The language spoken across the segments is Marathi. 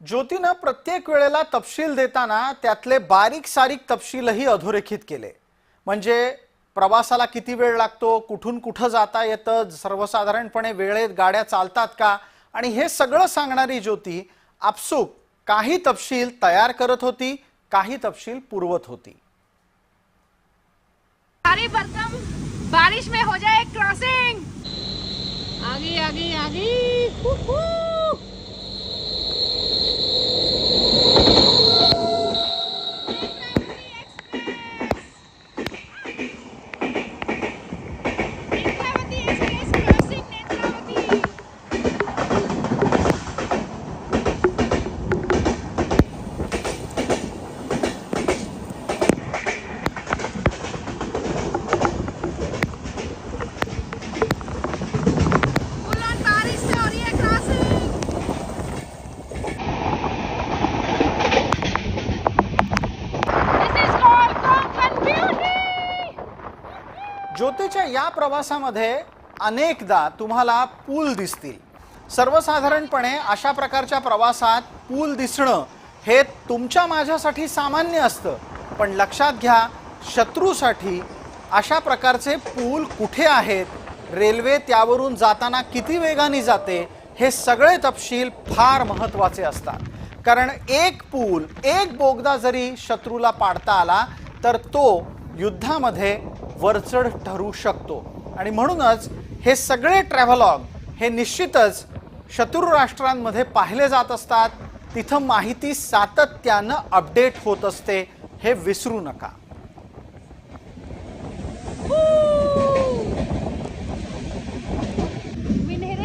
ज्योतीनं प्रत्येक वेळेला तपशील देताना त्यातले बारीक सारीक तपशीलही अधोरेखित केले. म्हणजे प्रवासाला किती वेळ लागतो कुठून कुठं जाता येतं सर्वसाधारणपणे वेळेत गाड्या चालतात का? आणि हे सगळं सांगणारी ज्योती आपसूक काही तपशील तयार करत होती काही तपशील पुरवत होती. सारी बारिश में हो जाए क्रॉसिंग आगे आगे आगे. ज्योतीच्या या प्रवासामध्ये अनेकदा तुम्हाला पूल दिसतील. सर्वसाधारणपणे अशा प्रकारच्या प्रवासात पूल दिसणं हे तुमच्या माझ्यासाठी सामान्य असतं. पण लक्षात घ्या शत्रूसाठी अशा प्रकारचे पूल कुठे आहेत? रेल्वे त्यावरून जाताना किती वेगाने जाते? हे सगळे तपशील फार महत्त्वाचे असतात. कारण एक पूल एक बोगदा जरी शत्रूला पाडता आला तर तो युद्धामध्ये वरचढ ठरू शकतो. आणि म्हणूनच हे सगळे ट्रॅव्हलॉग हे निश्चितच शत्रू राष्ट्रांमध्ये पाहिले जात असतात. तिथं माहिती सातत्यानं अपडेट होत असते. हे विसरू नका.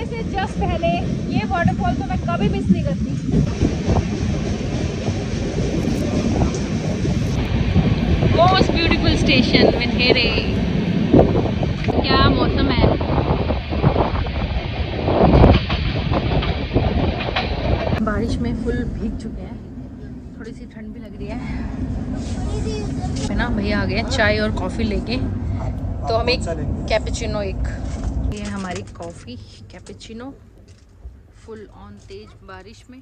से जस्ट पहले ये वाटरफॉल तो मैं कभी मिस नहीं करती. स्टेशन विन्हेरे क्या मौसम है? बारिश में फुल भीग चुके हैं। थोड़ी सी ठंड भी लग रही है। है ना? भैया आ गए चाय और कॉफ़ी लेके। तो हम एक कैपेचिनो एक। ये हमारी कॉफ़ी कैपेचिनो। फुल ऑन तेज बारिश में।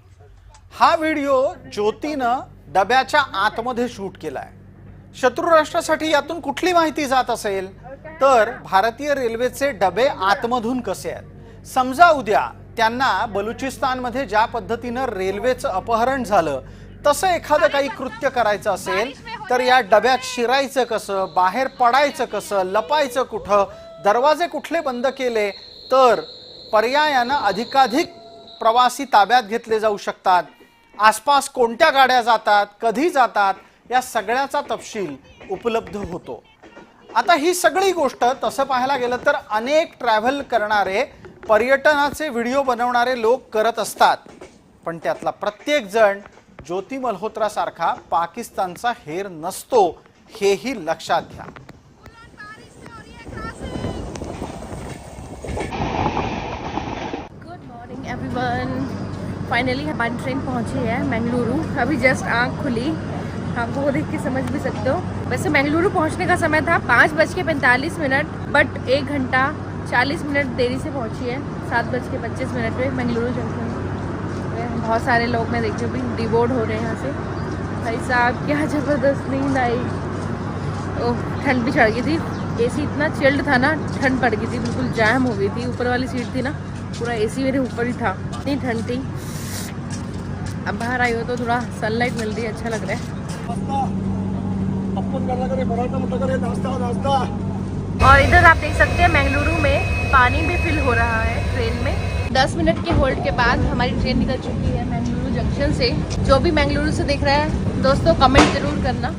हा व्हिडिओ ज्योतीनं डब्याच्या आतमध्ये शूट केला आहे शत्रू राष्ट्रासाठी यातून कुठली माहिती जात असेल? तर भारतीय रेल्वेचे डबे आतमधून कसे आहेत? समजा उद्या त्यांना बलुचिस्तानमध्ये ज्या पद्धतीनं रेल्वेचं अपहरण झालं तसं एखादं काही कृत्य करायचं असेल तर या डब्यात शिरायचं कसं बाहेर पडायचं कसं लपायचं कुठं दरवाजे कुठले बंद केले तर पर्यायानं अधिकाधिक प्रवासी ताब्यात घेतले जाऊ शकतात. आसपास कोणत्या गाड्या जातात कधी जातात या सगळ्याचा तपशील उपलब्ध होतो. आता ही सगळी गोष्ट तसं पाहायला गेलं तर अनेक ट्रॅव्हल करणारे पर्यटनाचे व्हिडिओ बनवणारे लोक करत असतात. पण त्यातला प्रत्येक जण ज्योती मल्होत्रासारखा पाकिस्तानचा हेर नसतो हेही लक्षात घ्या. गुड मॉर्निंग एवरीवन फाइनली हमारी ट्रेन पहुंची है मंगलुरु अभी जस्ट आँख खुली। आपको वो देख के समझ भी सकते हो। वैसे मंगलुरु पहुँचने का समय था पाँच बज के पैंतालीस मिनट बट एक घंटा चालीस मिनट देरी से पहुँची है। सात बज के पच्चीस मिनट में मंगलुरु जंक्शन बहुत सारे लोग मैं देखी अभी डिवोर्ड हो रहे हैं यहाँ से। भाई साहब, क्या ज़बरदस्त नींद आई। ओह, ठंड भी चढ़ गई थी। एसी इतना चिल्ड था ना, ठंड पड़ गई थी, बिल्कुल जैम हो गई थी। ऊपर वाली सीट थी ना, पूरा एसी मेरे ऊपर ही था। इतनी ठंड थी। अब बाहर आई हो तो थोड़ा सनलाइट मिल रही है अच्छा लग रहा है। और इधर आप देख सकते हैं मैंगलुरु में पानी भी फिल हो रहा है ट्रेन में। दस मिनट के होल्ड के बाद हमारी ट्रेन निकल चुकी है मैंगलुरु जंक्शन से। जो भी मैंगलुरु से देख रहा है दोस्तों कमेंट ज़रूर करना।